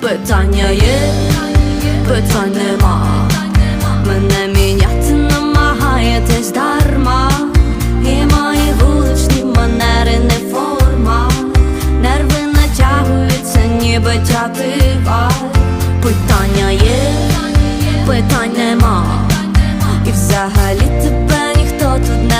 Питання є, питань нема. Мене міняти намагаєтесь дарма. І мої вуличні манери не форма. Нерви натягуються, ніби тятива. Питання є, питань нема. І взагалі тебе ніхто тут не